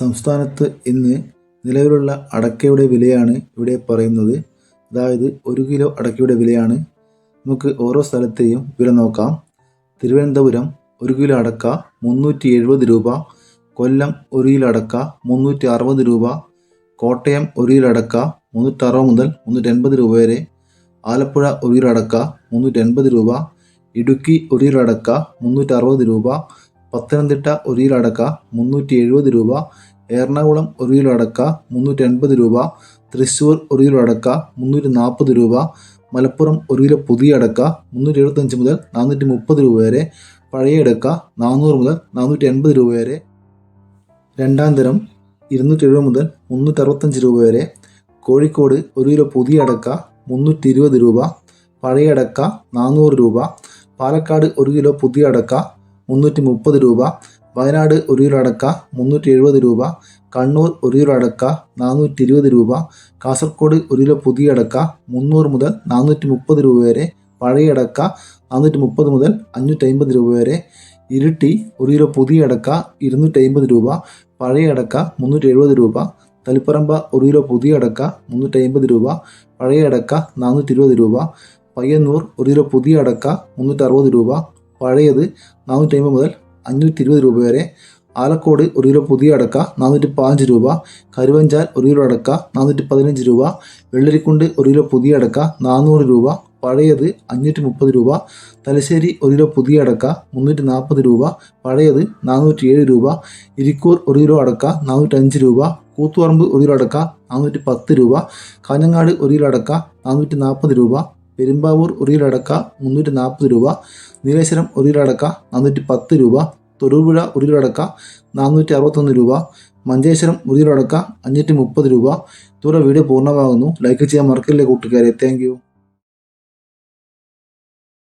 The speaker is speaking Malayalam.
സംസ്ഥാനത്ത് ഇന്ന് നിലവിലുള്ള അടക്കയുടെ വിലയാണ് ഇവിടെ പറയുന്നത്. അതായത് ഒരു കിലോ അടക്കയുടെ വിലയാണ്. നമുക്ക് ഓരോ സ്ഥലത്തെയും വില നോക്കാം. തിരുവനന്തപുരം ഒരു കിലോ അടക്ക മുന്നൂറ്റി എഴുപത് രൂപ. കൊല്ലം ഒരു കിലോ അടക്ക മുന്നൂറ്റി അറുപത് രൂപ. കോട്ടയം ഒരു കിലോ അടക്ക മുന്നൂറ്റി അറുപത് മുതൽ മുന്നൂറ്റി എൺപത് രൂപ വരെ. ആലപ്പുഴ ഒരു കിലോ അടക്ക മുന്നൂറ്റി എൺപത് രൂപ. ഇടുക്കി ഒരു കിലോ അടക്ക മുന്നൂറ്റി അറുപത് രൂപ. പത്തനംതിട്ട ഒരു കിലോ അടക്ക മുന്നൂറ്റി എഴുപത് രൂപ. എറണാകുളം ഒരു കിലോ അടക്ക മുന്നൂറ്റി അൻപത് രൂപ. തൃശ്ശൂർ ഒരു കിലോ അടക്ക മുന്നൂറ്റി നാൽപ്പത് രൂപ. മലപ്പുറം ഒരു കിലോ പുതിയ അടക്ക മുന്നൂറ്റി എഴുപത്തഞ്ച് മുതൽ നാനൂറ്റി മുപ്പത് രൂപ വരെ. പഴയ അടക്ക നാനൂറ് മുതൽ നാനൂറ്റി എൺപത് രൂപ വരെ. രണ്ടാം തരം ഇരുന്നൂറ്റി എഴുപത് മുതൽ മുന്നൂറ്റി അറുപത്തഞ്ച് രൂപ വരെ. കോഴിക്കോട് ഒരു കിലോ പുതിയ അടക്ക മുന്നൂറ്റി ഇരുപത് രൂപ. പഴയ അടക്ക നാനൂറ് രൂപ. പാലക്കാട് ഒരു കിലോ പുതിയ അടക്ക മുന്നൂറ്റി മുപ്പത് രൂപ. വയനാട് ഒരു കിലോ അടക്ക മുന്നൂറ്റി എഴുപത് രൂപ. കണ്ണൂർ ഒരു കിലോ അടക്ക നാനൂറ്റി ഇരുപത് രൂപ. കാസർഗോഡ് ഒരു കിലോ പുതിയ അടക്ക മുന്നൂറ് മുതൽ നാനൂറ്റി മുപ്പത് രൂപ വരെ. പഴയ അടക്ക നാനൂറ്റി മുപ്പത് മുതൽ അഞ്ഞൂറ്റി അമ്പത് രൂപ വരെ. ഇരുട്ടി ഒരു കിലോ പുതിയ അടക്ക ഇരുന്നൂറ്റി അമ്പത് രൂപ. പഴയ അടക്ക മുന്നൂറ്റി എഴുപത് രൂപ. തളിപ്പറമ്പ ഒരു കിലോ പുതിയ അടക്ക മുന്നൂറ്റി അമ്പത് രൂപ. പഴയ അടക്ക നാനൂറ്റി ഇരുപത് രൂപ. പയ്യന്നൂർ ഒരു കിലോ പുതിയ അടക്ക മുന്നൂറ്റി അറുപത് രൂപ. പഴയത് നാനൂറ്റി അമ്പത് മുതൽ അഞ്ഞൂറ്റി ഇരുപത് രൂപ വരെ. ആലക്കോട് ഒരു കിലോ പുതിയ അടക്ക നാനൂറ്റി പതിനഞ്ച് രൂപ. കരുവഞ്ചാൽ ഒരു കിലോ അടക്ക നാനൂറ്റി പതിനഞ്ച് രൂപ. വെള്ളരിക്കുണ്ട് ഒരു കിലോ പുതിയ അടക്ക നാനൂറ് രൂപ. പഴയത് അഞ്ഞൂറ്റി മുപ്പത് രൂപ. തലശ്ശേരി ഒരു കിലോ പുതിയ അടക്ക മുന്നൂറ്റി നാൽപ്പത് രൂപ. പഴയത് നാനൂറ്റി ഏഴ് രൂപ. ഇരിക്കൂർ ഒരു കിലോ അടക്ക നാനൂറ്റഞ്ച് രൂപ. കൂത്തുപറമ്പ് ഒരു കിലോ അടക്ക നാനൂറ്റി പത്ത് രൂപ. കാഞ്ഞങ്ങാട് ഒരു കിലോ അടക്ക നാനൂറ്റി നാൽപ്പത് രൂപ. പെരുമ്പാവൂർ കിലോ മുന്നൂറ്റി നാൽപ്പത് രൂപ നീലേശ്വരം കിലോ നാനൂറ്റി പത്ത് രൂപ തൊടുപുഴ കിലോ നാനൂറ്റി അറുപത്തൊന്ന് രൂപ മഞ്ചേശ്വരം കിലോ അഞ്ഞൂറ്റി മുപ്പത് രൂപ. ഇതോടെ വീഡിയോ പൂർണമാകുന്നു. ലൈക്ക് ചെയ്യാൻ മറക്കില്ല കൂട്ടുകാരെ. താങ്ക്